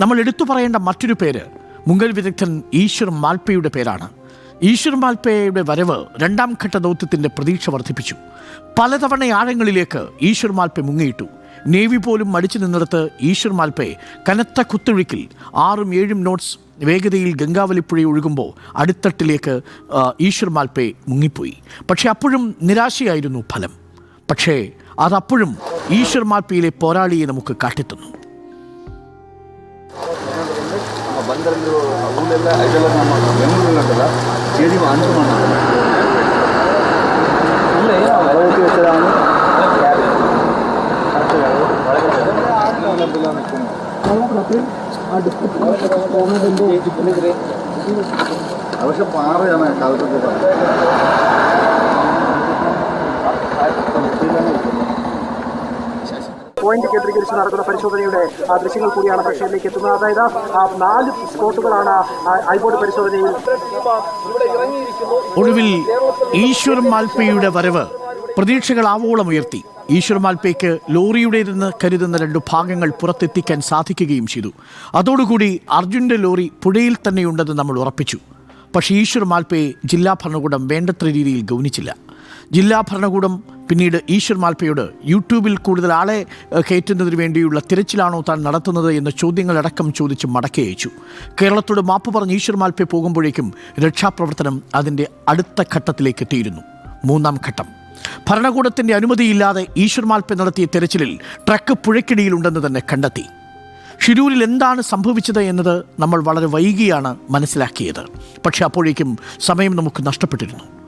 നമ്മൾ എടുത്തു പറയേണ്ട മറ്റൊരു പേര് മുങ്ങൽ വിദഗ്ധൻ ഈശ്വർ മാൽപ്പയുടെ പേരാണ്. ഈശ്വർ മാൽപ്പയുടെ വരവ് രണ്ടാം ഘട്ട ദൗത്യത്തിന്റെ പ്രതീക്ഷ വർദ്ധിപ്പിച്ചു. പലതവണ ആഴങ്ങളിലേക്ക് ഈശ്വർ മാൽപ്പെ മുങ്ങിയിട്ടു. നേവി പോലും മടിച്ചു നിന്നിടത്ത് ഈശ്വർ മാൽപ്പെ കനത്ത കുത്തൊഴുക്കിൽ ആറും ഏഴും നോട്ട്സ് വേഗതയിൽ ഗംഗാവലിപ്പുഴ ഒഴുകുമ്പോൾ അടുത്തട്ടിലേക്ക് ഈശ്വർ മാൽപ്പെ മുങ്ങിപ്പോയി. പക്ഷേ അപ്പോഴും നിരാശയായിരുന്നു ഫലം. പക്ഷേ അതപ്പോഴും ഈശ്വർ മാൽപ്പയിലെ പോരാളിയെ നമുക്ക് കാട്ടിത്തന്നു. ನಮ್ಮ ಬಂದರಲ್ಲಿರೋ ಊರೆಲ್ಲ ಇದೆಲ್ಲ ನಮ್ಮ ಬೆಂಗಳೂರಿನಲ್ಲ ಸೇರಿ ಅಂಚು ಮಾಡ್ತಾರೆ ಅರವತ್ತು ವರ್ಷದ പക്ഷെ പാറയാണ് കാലത്തൊക്കെ പോയിന്റ് കേന്ദ്രീകരിച്ച് നടക്കുന്ന പരിശോധനയുടെ ദൃശ്യങ്ങൾ കൂടിയാണ് പ്രേക്ഷകരിലേക്ക് എത്തുന്നത്. അതായത് നാല് സ്പോട്ടുകളാണ് ഐബോർഡ് പരിശോധനയിൽ ഒടുവിൽ ഈശ്വർ മാൽപ്പയുടെ വരവ് പ്രതീക്ഷകൾ ആവോളം ഉയർത്തി. ഈശ്വർ മാൽപ്പയ്ക്ക് ലോറിയുടേതെന്ന് കരുതുന്ന രണ്ടു ഭാഗങ്ങൾ പുറത്തെത്തിക്കാൻ സാധിക്കുകയും ചെയ്തു. അതോടുകൂടി അർജുന്റെ ലോറി പുഴയിൽ തന്നെയുണ്ടെന്ന് നമ്മൾ ഉറപ്പിച്ചു. പക്ഷേ ഈശ്വർ മാൽപ്പയെ ജില്ലാ ഭരണകൂടം വേണ്ടത്ര രീതിയിൽ ഗൗനിച്ചില്ല. ജില്ലാ ഭരണകൂടം പിന്നീട് ഈശ്വർ മാൽപ്പയോട് യൂട്യൂബിൽ കൂടുതൽ ആളെ കയറ്റുന്നതിന് വേണ്ടിയുള്ള തിരച്ചിലാണോ താൻ നടത്തുന്നത്? എന്ന ചോദ്യങ്ങളടക്കം ചോദിച്ച് മടക്കി അയച്ചു. കേരളത്തോട് മാപ്പ് പറഞ്ഞ് ഈശ്വർ മാൽപ്പ പോകുമ്പോഴേക്കും രക്ഷാപ്രവർത്തനം അതിന്റെ അടുത്ത ഘട്ടത്തിലേക്ക് എത്തിയിരുന്നു. മൂന്നാം ഘട്ടം. ഭരണകൂടത്തിന്റെ അനുമതിയില്ലാതെ ഈശ്വർ മാൽപ്പ നടത്തിയ തെരച്ചിലിൽ ട്രക്ക് പുഴക്കിടിയിലുണ്ടെന്ന് തന്നെ കണ്ടെത്തി. ഷിരൂരിൽ എന്താണ് സംഭവിച്ചത് എന്നത് നമ്മൾ വളരെ വൈകിയാണ് മനസ്സിലാക്കിയത്. പക്ഷേ അപ്പോഴേക്കും സമയം നമുക്ക് നഷ്ടപ്പെട്ടിരുന്നു.